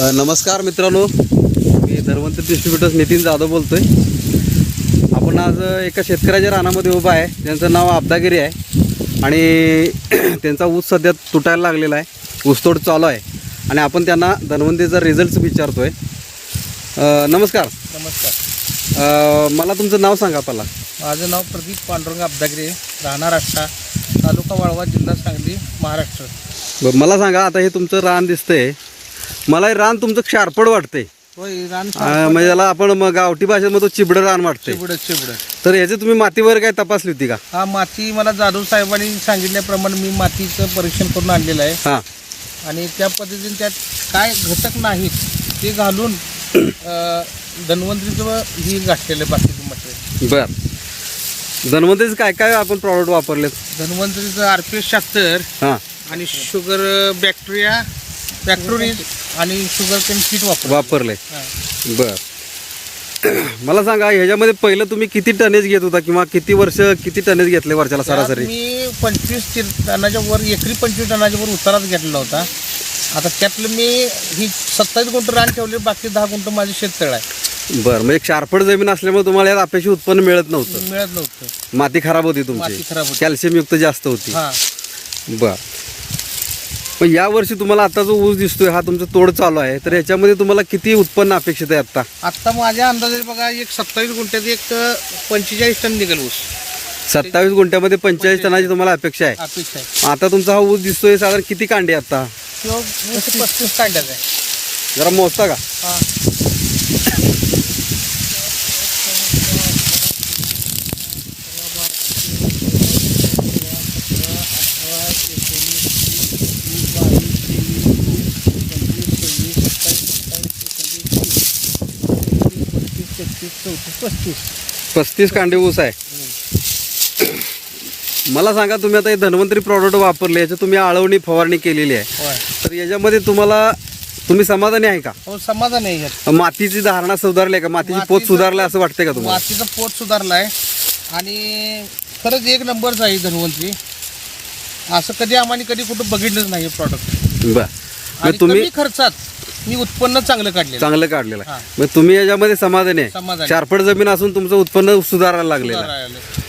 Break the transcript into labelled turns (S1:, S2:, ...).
S1: नमस्कार मित्रांनो. मी धर्मंत डिस्ट्रीब्युटर्स नितीन जाधव बोलतोय. आपण आज एका शेतकऱ्याच्या रानामध्ये उभा आहे. त्यांचं नाव अब्दागिरी आहे. आणि त्यांचा ऊस सध्या तुटायला लागलेला आहे. ऊसतोड चालू आहे. आणि आपण त्यांना धन्वंतीचा रिझल्ट विचारतोय. अ, नमस्कार.
S2: नमस्कार.
S1: मला तुमचं नाव सांगा पहिला.
S2: माझं नाव प्रदीप पांडुरंग अब्दागिरे राहणार आष्टा तालुका वाळवा जिल्हा सांगली महाराष्ट्र.
S1: बरं, मला सांगा आता हे तुमचं रान दिसतंय. मला हे रान तुमचं क्षारपड वाटतंय.
S2: होय रान
S1: अ, म्हणजे याला आपण मग गावठी भाषेमध्ये तो चिबडं रान वाटतंय.
S2: चिबड चिबड.
S1: तर याची तुम्ही मातीवर काय तपासली होती का?
S2: हा माती मला जाधव साहेबांनी सांगितल्याप्रमाणे मी मातीचं परीक्षण करून आणलेलं आहे.
S1: हां.
S2: आणि त्या पद्धतीने त्यात काय घटक नाहीत ते घालून अं, धन्वंतरीचं ही घातलेलं आहे बाकीचं मटेरियल
S1: बर. धन्वंतरीचं काय काय आपण प्रॉडक्ट वापरलेत?
S2: धन्वंतरीचं आर पी एस शहात्तर
S1: हां.
S2: आणि शुगर बॅक्टेरिया बॅक्टेरिया आणि शुगर केन किट वापर
S1: वापरले. बर. मला सांगा ह्याच्यामध्ये पहिलं तुम्ही किती टनेज घेत होता किंवा किती वर्ष किती टनेज घेतले वर्षाला सरासरी?
S2: मी पंचवीस टनाच्या वर एकरी पंचवीस टनाच्या वर उताराच घेतलेला होता. आता त्यातलं मी ही सत्तावीस गुंठ रान ठेवले बाकी दहा गुंठ माझे शेततळ आहे.
S1: बर म्हणजे क्षारपड जमीन असल्यामुळे तुम्हाला यात अपेक्षित उत्पन्न मिळत नव्हतं.
S2: मिळत नव्हतं.
S1: माती खराब होती
S2: माती
S1: तुमची
S2: खराब होती.
S1: कॅल्शियम युक्त जास्त होती.
S2: हा.
S1: बर. पण या वर्षी तुम्हाला आता जो ऊस दिसतोय हा तुमचा तोड चालू आहे. तर याच्यामध्ये तुम्हाला किती उत्पन्न अपेक्षित आहे आता
S2: आता माझ्या अंदाजे बघा एक सत्तावीस गुंठ्यात एक पंचेचाळीस टन निघेल ऊस.
S1: सत्तावीस गुंठ्यामध्ये पंचेचाळीस टनाची तुम्हाला अपेक्षा आहे?
S2: अपेक्षा आहे.
S1: आता तुमचा हा ऊस दिसतोय साधारण किती कांडे आता
S2: किंवा पस्तीस काढण्याचा आहे.
S1: जरा मोजता का?
S2: हा. पस्तीस
S1: पस्तीस कांडे ऊस आहे. मला सांगा तुम्ही आता हे धन्वंतरी प्रॉडक्ट वापरले याची तुम्ही आळवणी फवारणी केलेली आहे.
S2: होय.
S1: तर याच्यामध्ये तुम्हाला तुम्ही समाधानी आहे का?
S2: हो समाधान आहे. यात
S1: मातीची धारणा सुधारली आहे का? मातीची पोत
S2: मातीचं-
S1: सुधारली असं वाटतंय का तुम्हाला?
S2: मातीचा पोट सुधारलाय आणि खरंच एक नंबरच आहे धन्वंतरी. असं कधी आम्हाला कधी कुठं बघितलंच नाही प्रॉडक्ट
S1: बर.
S2: आणि
S1: मग तुम्ही
S2: कमी खर्चात. मी उत्पन्न चांगलं काढलेलं
S1: चांगलं काढलेलं. आहे मग तुम्ही याच्यामध्ये समाधानी आहे
S2: समाधानी.
S1: चारपड जमीन असून तुमचं उत्पन्न सुधारायला लागलेलं आहे.